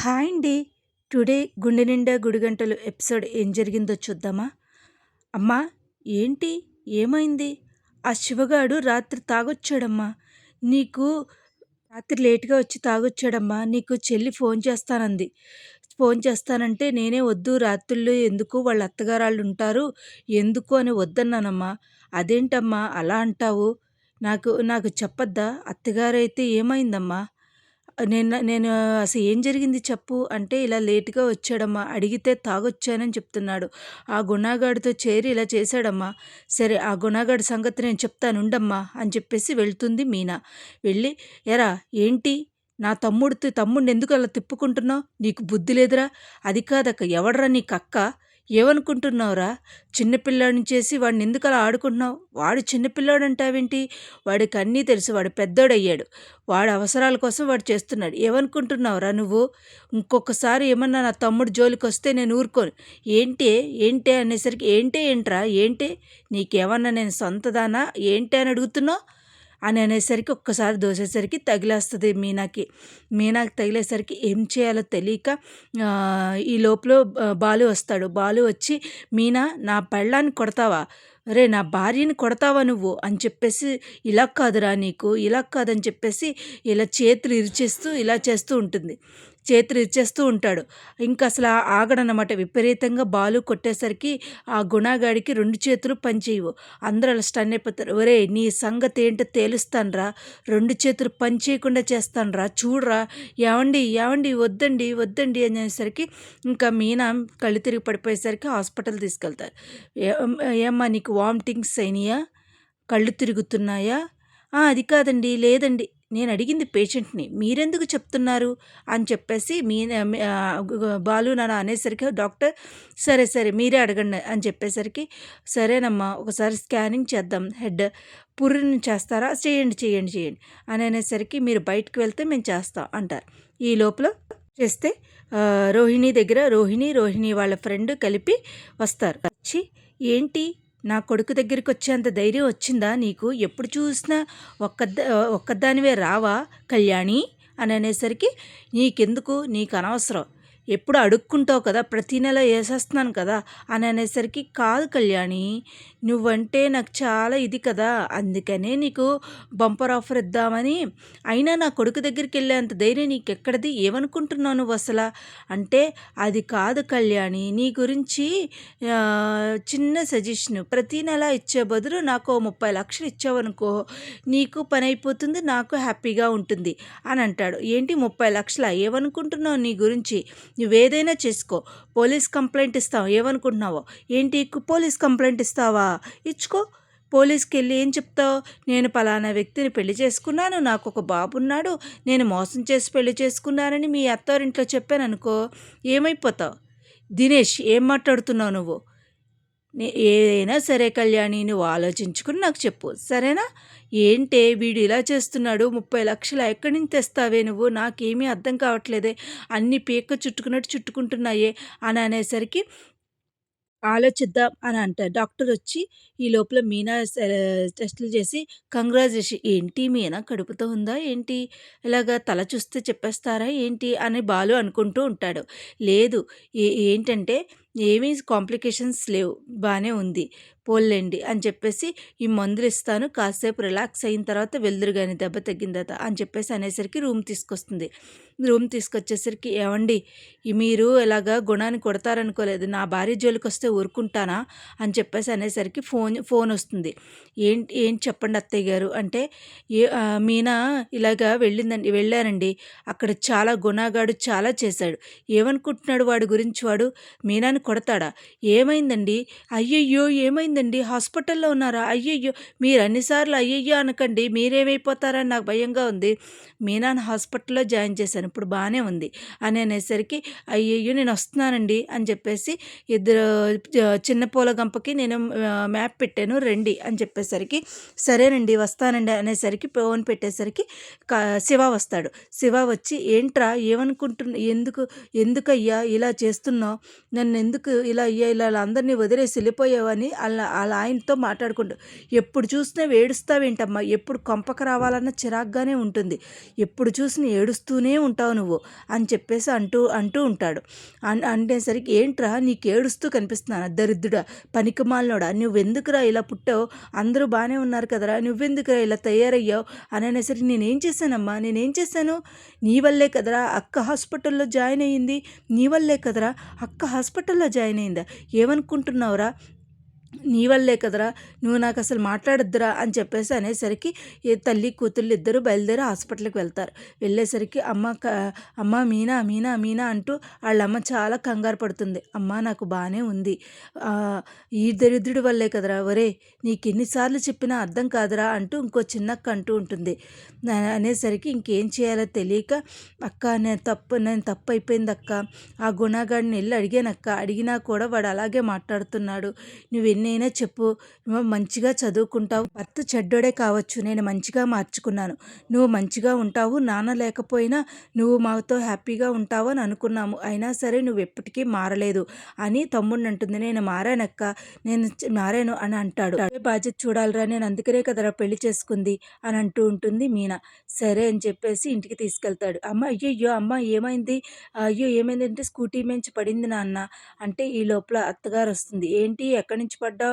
Hi అండి. Today గుండె నిండా గుడిగంటలు ఎపిసోడ్ ఏం జరిగిందో చూద్దామా? అమ్మా ఏంటి? ఏమైంది? ఆ శివగాడు రాత్రి తాగొచ్చాడమ్మా. నీకు రాత్రి లేట్గా వచ్చి తాగొచ్చాడమ్మా. నీకు చెల్లి ఫోన్ చేస్తానంది. ఫోన్ చేస్తానంటే నేనే వద్దు రాత్రుల్లో ఎందుకు వాళ్ళ అత్తగారాళ్ళు ఉంటారు ఎందుకు అని వద్దన్నానమ్మా. అదేంటమ్మా అలా అంటావు? నాకు నాకు చెప్పద్దా? అత్తగారైతే ఏమైందమ్మా? నేను నేను అసలు ఏం జరిగింది చెప్పు? అంటే ఇలా లేటుగా వచ్చాడమ్మా అడిగితే తాగొచ్చానని చెప్తున్నాడు. ఆ గుణాగాడితో చేరి ఇలా చేశాడమ్మా. సరే ఆ గుణాగాడి సంగతి నేను చెప్తాను ఉండమ్మా అని చెప్పేసి వెళ్తుంది మీనా. వెళ్ళి ఎరా ఏంటి? నా తమ్ముడితో తమ్ముడిని ఎందుకు అలా తిప్పుకుంటున్నావు? నీకు బుద్ధి లేదురా? అది కాదక్క ఎవడరా నీకు అక్క ఏమనుకుంటున్నావురా చిన్నపిల్లాడిని చేసి వాడిని ఎందుకు అలా ఆడుకుంటున్నావు? వాడు చిన్నపిల్లాడు అంటావేంటి వాడికి అన్నీ తెలుసు. వాడు పెద్దోడయ్యాడు. వాడు అవసరాల కోసం వాడు చేస్తున్నాడు. ఏమనుకుంటున్నావురా నువ్వు? ఇంకొకసారి ఏమన్నా నా తమ్ముడు జోలికి వస్తే నేను ఊరుకోను. ఏంటే? ఏంటే అనేసరికి ఏంటే ఏంట్రా? ఏంటే? నీకేమన్నా నేను సొంతదానా? ఏంటి అని అడుగుతున్నావు? అని అనేసరికి ఒక్కసారి దోసేసరికి తగిలేస్తుంది మీనాకి. మీనాకి తగిలేసరికి ఏం చేయాలో తెలియక ఈ లోపల బాలు వస్తాడు. బాలు వచ్చి మీనా నా పెళ్ళాన్ని కొడతావా? రే నా భార్యని కొడతావా నువ్వు? అని చెప్పేసి ఇలా కాదురా నీకు ఇలా కాదని చెప్పేసి ఇలా చేతులు ఇరిచేస్తూ ఇలా చేస్తూ ఉంటుంది. చేతులు ఇచ్చేస్తూ ఉంటాడు. ఇంకా అసలు ఆగడనమాట విపరీతంగా బాలు కొట్టేసరికి ఆ గుణాగాడికి రెండు చేతులు పనిచేయవు. అందరూ అలా స్టన్ అయిపోతారు. ఒరే నీ సంగతి ఏంటో తేలుస్తానరా. రెండు చేతులు పని చేయకుండా చేస్తానరా. చూడరా. ఏమండి? ఏమండి? వద్దండి? వద్దండి అనేసరికి ఇంకా మీనా కళ్ళు తిరిగి పడిపోయేసరికి హాస్పిటల్ తీసుకెళ్తారు. ఏమ్మా నీకు వామిటింగ్స్ అయినాయా? కళ్ళు తిరుగుతున్నాయా? అది కాదండి. లేదండి. నేను అడిగింది పేషెంట్ని మీరెందుకు చెప్తున్నారు? అని చెప్పేసి మీ బాలు నాన్న అనేసరికి డాక్టర్ సరే సరే మీరే అడగండి అని చెప్పేసరికి సరేనమ్మా ఒకసారి స్కానింగ్ చేద్దాం హెడ్ పుర్రిని చేస్తారా? చేయండి చేయండి చేయండి అని అనేసరికి మీరు బయటకు వెళ్తే మేము చేస్తాం అంటారు. ఈ లోపల చేస్తే రోహిణి దగ్గర రోహిణి రోహిణి వాళ్ళ ఫ్రెండ్ కలిపి వస్తారు. వచ్చి ఏంటి? నా కొడుకు దగ్గరికి వచ్చేంత ధైర్యం వచ్చిందా నీకు? ఎప్పుడు చూసినా ఒక్క ఒక్కదానివే రావా కళ్యాణి? అని అనేసరికి నీకెందుకు? నీకు అనవసరం ఎప్పుడు అడుక్కుంటావు కదా ప్రతి నెల వేసేస్తున్నాను కదా అని అనేసరికి కాదు కళ్యాణి నువ్వంటే నాకు చాలా ఇది కదా అందుకనే నీకు బంపర్ ఆఫర్ ఇద్దామని. అయినా నా కొడుకు దగ్గరికి వెళ్ళేంత ధైర్యం నీకు ఎక్కడిది ఏమనుకుంటున్నావు నువ్వు అసలు? అంటే అది కాదు కళ్యాణి నీ గురించి చిన్న సజెషన్. ప్రతి నెల ఇచ్చే బదులు నాకు ముప్పై లక్షలు ఇచ్చావనుకో నీకు పని అయిపోతుంది నాకు హ్యాపీగా ఉంటుంది. అని అంటాడు. ఏంటి ముప్పై లక్షల? ఏమనుకుంటున్నావు నీ గురించి? నువ్వేదైనా చేసుకో. పోలీస్ కంప్లైంట్ ఇస్తావు ఏమనుకుంటున్నావో? ఏంటి? పోలీస్ కంప్లైంట్ ఇస్తావా? ఇచ్చుకో. పోలీస్కి వెళ్ళి ఏం చెప్తావు? నేను పలానా వ్యక్తిని పెళ్ళి చేసుకున్నాను. నాకు ఒక బాబు ఉన్నాడు. నేను మోసం చేసి పెళ్ళి చేసుకున్నానని మీ అత్తారింట్లో చెప్పాను అనుకో ఏమైపోతావు? దినేష్ ఏం మాట్లాడుతున్నావు నువ్వు? ఏదైనా సరే కళ్యాణి నువ్వు ఆలోచించుకుని నాకు చెప్పు. సరేనా? ఏంటే వీడు ఇలా చేస్తున్నాడు? ముప్పై లక్షలు ఎక్కడి నుంచి తెస్తావే నువ్వు? నాకేమీ అర్థం కావట్లేదే. అన్ని పీక చుట్టుకున్నట్టు చుట్టుకుంటున్నాయే అని అనేసరికి ఆలోచిద్దాం అని అంటారు డాక్టర్ వచ్చి ఈ లోపల మీనా టెస్టులు చేసి కంగ్రాచులేషన్ ఏంటి మీనా కడుపుతో ఉందా? ఏంటి? ఇలాగా తల చూస్తే చెప్పేస్తారా? ఏంటి? అని బాలు అనుకుంటూ ఉంటాడు. లేదు ఏ ఏంటంటే ఏమీ కాంప్లికేషన్స్ లేవు. బాగానే ఉంది. పోల్లేండి అని చెప్పేసి ఈ మందులు ఇస్తాను. కాసేపు రిలాక్స్ అయిన తర్వాత వెళ్దురు కానీ దెబ్బ తగ్గిన తర్వాత అని చెప్పేసి అనేసరికి రూమ్ తీసుకొస్తుంది. రూమ్ తీసుకొచ్చేసరికి ఏమండి మీరు ఎలాగా గుణాన్ని కొడతారనుకోలేదు. నా భార్య జోలికి వస్తే ఊరుకుంటానా అని చెప్పేసి అనేసరికి ఫోన్ ఫోన్ వస్తుంది. ఏంటి ఏంటి చెప్పండి అత్తయ్య గారు? అంటే ఏ మీనా ఇలాగా వెళ్ళిందండి వెళ్ళానండి అక్కడ చాలా గుణాగాడు చాలా చేశాడు. ఏమనుకుంటున్నాడు వాడి గురించి వాడు? మీనాను కొడతాడా? ఏమైందండి? అయ్యయ్యో ఏమైందండి? హాస్పిటల్లో ఉన్నారా? అయ్యయ్యో మీరు అన్నిసార్లు అయ్యయ్యో అనకండి మీరేమైపోతారని నాకు భయంగా ఉంది. మీనాన్ హాస్పిటల్లో జాయిన్ చేశాను ఇప్పుడు బాగానే ఉంది. అని అనేసరికి అయ్యయ్యో నేను వస్తున్నానండి అని చెప్పేసి ఇద్దరు చిన్న పూల గంపకి నేను మ్యాప్ పెట్టాను రండి అని చెప్పేసరికి సరేనండి వస్తానండి అనేసరికి ఫోన్ పెట్టేసరికి శివ వస్తాడు. శివ వచ్చి ఏంట్రా ఏమనుకుంటున్నా ఎందుకు ఎందుకయ్యా ఇలా చేస్తున్నావు? నన్ను ఎందుకు ఇలా ఇలా అందరినీ వదిలేసి వెళ్ళిపోయావని అలా అలా ఆయనతో మాట్లాడుకుంటూ ఎప్పుడు చూసినా ఏడుస్తావేంటమ్మా? ఎప్పుడు కొంపక రావాలన్న చిరాగ్గానే ఉంటుంది. ఎప్పుడు చూసినా ఏడుస్తూనే ఉంటావు నువ్వు అని చెప్పేసి అంటూ అంటూ ఉంటాడు. అంటేసరికి ఏంట్రా నీకు ఏడుస్తూ కనిపిస్తున్నాను? దరిద్రుడా పనికిమాలినోడా? నువ్వెందుకురా ఇలా పుట్టావు? అందరూ బాగానే ఉన్నారు కదరా? నువ్వెందుకురా ఇలా తయారయ్యావు? అని అనేసరికి నేనేం చేశానమ్మా? నేనేం చేశాను? నీ వల్లే కదరా? అక్క హాస్పిటల్లో జాయిన్ అయ్యింది. నీ వల్లే కదరా? అక్క హాస్పిటల్లో జాయిన్ అయిందా? ఏమనుకుంటున్నావురా? నీ వల్లే కదరా నువ్వు నాకు అసలు మాట్లాడద్దురా అని చెప్పేసి అనేసరికి ఏ తల్లి కూతుళ్ళు ఇద్దరు బయలుదేరి హాస్పిటల్కి వెళ్తారు. వెళ్ళేసరికి అమ్మ అమ్మ మీనా మీనా మీనా అంటూ వాళ్ళ అమ్మ చాలా కంగారు పడుతుంది. అమ్మ నాకు బాగానే ఉంది. ఈ దరిద్రుడి వల్లే కదరా ఒరే నీకు ఎన్నిసార్లు చెప్పినా అర్థం కాదురా అంటూ ఇంకో చిన్నక్క అంటూ ఉంటుంది. అనేసరికి ఇంకేం చేయాలో తెలియక అక్క నేను తప్పు నేను తప్పు అయిపోయింది అక్క. ఆ గుణగాడిని వెళ్ళి అడిగానక్క. అడిగినా కూడా వాడు అలాగే మాట్లాడుతున్నాడు. నువ్వు ఎన్నైనా చెప్పు. నువ్వు మంచిగా చదువుకుంటావు. భర్త చెడ్డోడే కావచ్చు. నేను మంచిగా మార్చుకున్నాను. నువ్వు మంచిగా ఉంటావు. నాన్న లేకపోయినా నువ్వు మాతో హ్యాపీగా ఉంటావు అని అనుకున్నాము. అయినా సరే నువ్వు ఎప్పటికీ మారలేదు అని తమ్ముడిని అంటుంది. నేను మారానక్క. నేను మారాను అని అంటాడు. బాధ్యత చూడాలిరా. నేను అందుకనే కదరా పెళ్ళి చేసుకుంది అని అంటూ ఉంటుంది మీనా. సరే అని చెప్పేసి ఇంటికి తీసుకెళ్తాడు. అమ్మ అయ్యో అమ్మ ఏమైంది? అయ్యో ఏమైంది అంటే స్కూటీ మించి పడింది నాన్న. అంటే ఈ లోపల అత్తగారు వస్తుంది. ఏంటి? ఎక్కడి నుంచి పడ్డా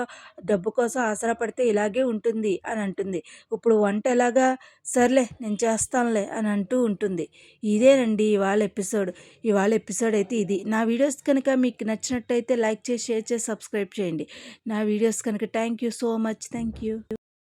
డబ్బు కోసం ఆసరపడితే ఇలాగే ఉంటుంది అని అంటుంది. ఇప్పుడు వంట ఎలాగా? సర్లే నేను చేస్తానులే అని అంటూ ఉంటుంది. ఇదేనండి ఇవాళ ఎపిసోడ్. ఇవాళ ఎపిసోడ్ అయితే ఇది. నా వీడియోస్ కనుక మీకు నచ్చినట్టయితే లైక్ చేసి షేర్ చేసి సబ్స్క్రైబ్ చేయండి. నా వీడియోస్ కనుక thank you so much. Thank you.